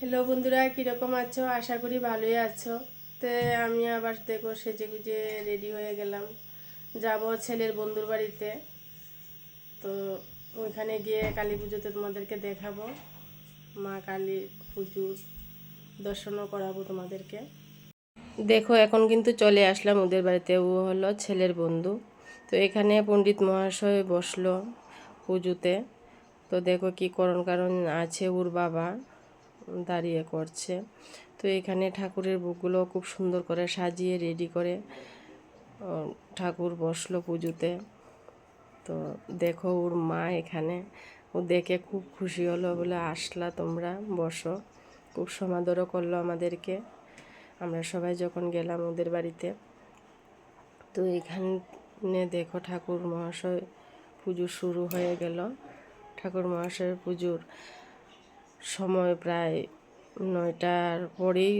Hello বন্ধুরা, কীরকম আছো? আশা করি ভালোই আছো। তে আমি আবার দেখো সেজে গুজে রেডি হয়ে গেলাম। যাব ছেলের বন্ধুর বাড়িতে। তো ওইখানে গিয়ে কালী পুজোতে তোমাদেরকে দেখাবো। মা কালী পুজোর দর্শনও করাবো তোমাদেরকে। দেখো, এখন কিন্তু চলে আসলাম ওদের বাড়িতে। ও হলো ছেলের বন্ধু। তো এখানে পণ্ডিত মহাশয় বসল পুজোতে। তো দেখো কি করণ কারণ আছে ওর বাবা। দাঁড়িয়ে করছে। তো এখানে ঠাকুরের বুকগুলো খুব সুন্দর করে সাজিয়ে রেডি করে ঠাকুর বসল পুজোতে। তো দেখো ওর মা এখানে। ও দেখে খুব খুশি হলো, বলে আসলা তোমরা, বসো। খুব সমাদরও করল আমাদেরকে। আমরা সবাই যখন গেলাম ওদের বাড়িতে। তো এখানে দেখো ঠাকুর মহাশয় পুজো শুরু হয়ে গেল। ঠাকুর মহাশয়ের পুজোর সময় প্রায় নয়টার পরেই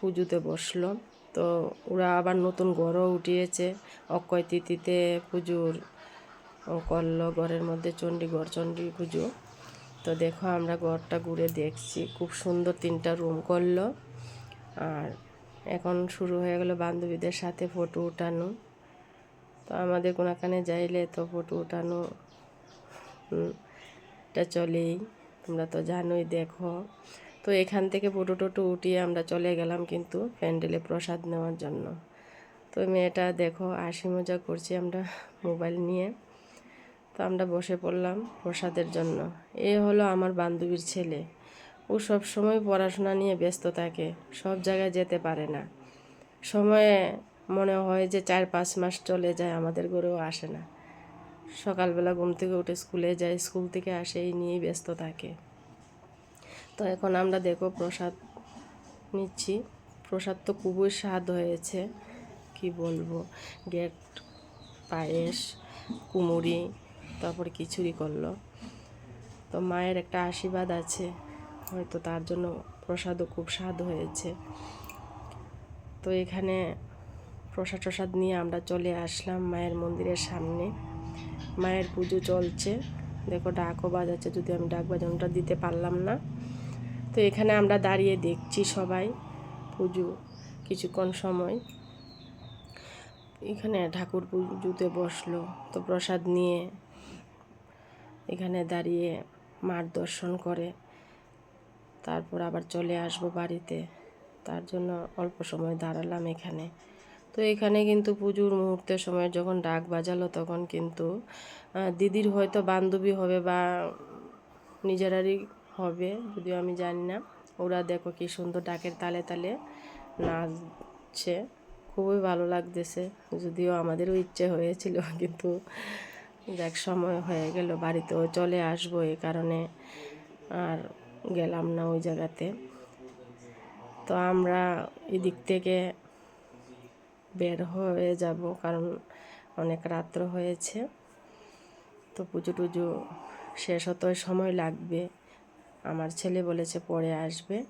পুজোতে বসল। তো ওরা আবার নতুন ঘরও উঠিয়েছে। অক্ষয় তিথিতে পুজোর করল। ঘরের মধ্যে চণ্ডীগড় চণ্ডী পুজো। তো দেখো আমরা ঘরটা ঘুরে দেখছি। খুব সুন্দর তিনটা রুম করল। আর এখন শুরু হয়ে গেল বান্ধবীদের সাথে ফটো উঠানো। তো আমাদের কোনোখানে যাইলে তো ফটো উঠানো এটা চলেই। তোমরা তো জানোই, দেখো। তো এখান থেকে ফটো টটো উঠিয়ে আমরা চলে গেলাম কিন্তু প্যান্ডেলে প্রসাদ নেওয়ার জন্য। তো মেয়েটা দেখো, হাসি মজা করছি আমরা মোবাইল নিয়ে। তো আমরা বসে পড়লাম প্রসাদের জন্য। এ হলো আমার বান্ধবীর ছেলে। ও সব সময় পড়াশোনা নিয়ে ব্যস্ত থাকে, সব জায়গায় যেতে পারে না। সময়ে মনে হয় যে চার পাঁচ মাস চলে যায়, আমাদের ঘরেও আসে না। সকালবেলা ঘুম থেকে উঠে স্কুলে যায়, স্কুল থেকে আসে, এই নিয়েই ব্যস্ত থাকে। তো এখন আমরা দেখো প্রসাদ নিচ্ছি। প্রসাদ তো খুবই স্বাদ হয়েছে, কি বলব? গেট পায়েস কুমুরি তারপর খিচুড়ি করল। তো মায়ের একটা আশীর্বাদ আছে, হয়তো তার জন্য প্রসাদও খুব স্বাদ হয়েছে। তো এখানে প্রসাদ টসাদ নিয়ে আমরা চলে আসলাম মায়ের মন্দিরের সামনে। মায়ের পুজো চলছে। দেখো ডাকও বাজাচ্ছে যদি আমি ডাক বাজানোটা দিতে পারলাম না। তো এখানে আমরা দাঁড়িয়ে দেখছি সবাই পুজো কিছুক্ষণ সময়। এখানে ঠাকুর পুজোতে বসল, তো প্রসাদ নিয়ে এখানে দাঁড়িয়ে মার দর্শন করে। তারপর আবার চলে আসব বাড়িতে। তার জন্য অল্প সময় দাঁড়ালাম এখানে। তো এখানে কিন্তু পুজোর মুহূর্তের সময় যখন ডাক বাজালো তখন কিন্তু দিদির হয়তো বান্ধবী হবে বা নিজেরারই হবে, যদিও আমি জানি না। ওরা দেখো কি সুন্দর ডাকের তালে তালে নাচছে। খুবই ভালো লাগতেছে। যদিও আমাদেরও ইচ্ছে হয়েছিল, কিন্তু দেখ সময় হয়ে গেল, বাড়িতেও চলে আসব এই কারণে আর গেলাম না ওই জায়গাতে। তো আমরা এদিক থেকে বের হয়ে যাব, কারণ অনেক রাত্র হয়েছে। তো পুজো টুজো শেষ হতে সময় লাগবে। আমার ছেলে বলেছে পরে আসবে,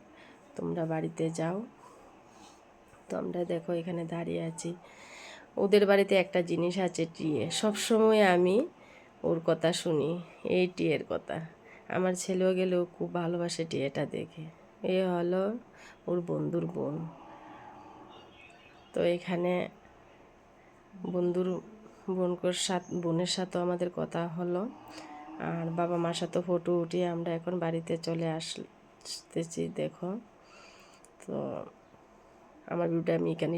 তোমরা বাড়িতে যাও। তো আমরা দেখো এখানে দাঁড়িয়ে আছি। ওদের বাড়িতে একটা জিনিস আছে টিয়ে। সব সময় আমি ওর কথা শুনি, এই টিয়ের কথা। আমার ছেলেও গেলেও খুব ভালোবাসে টিয়েটা দেখে। এ হলো ওর বন্ধুর বোন। তো এখানে বন্ধুর বোনকোর সাথে, বোনের সাথেও আমাদের কথা হলো। আর বাবা মার সাথে ফটো উঠিয়ে আমরা এখন বাড়িতে চলে আসতেছি, দেখো। তো আমার ভিডিওটা আমি এখানে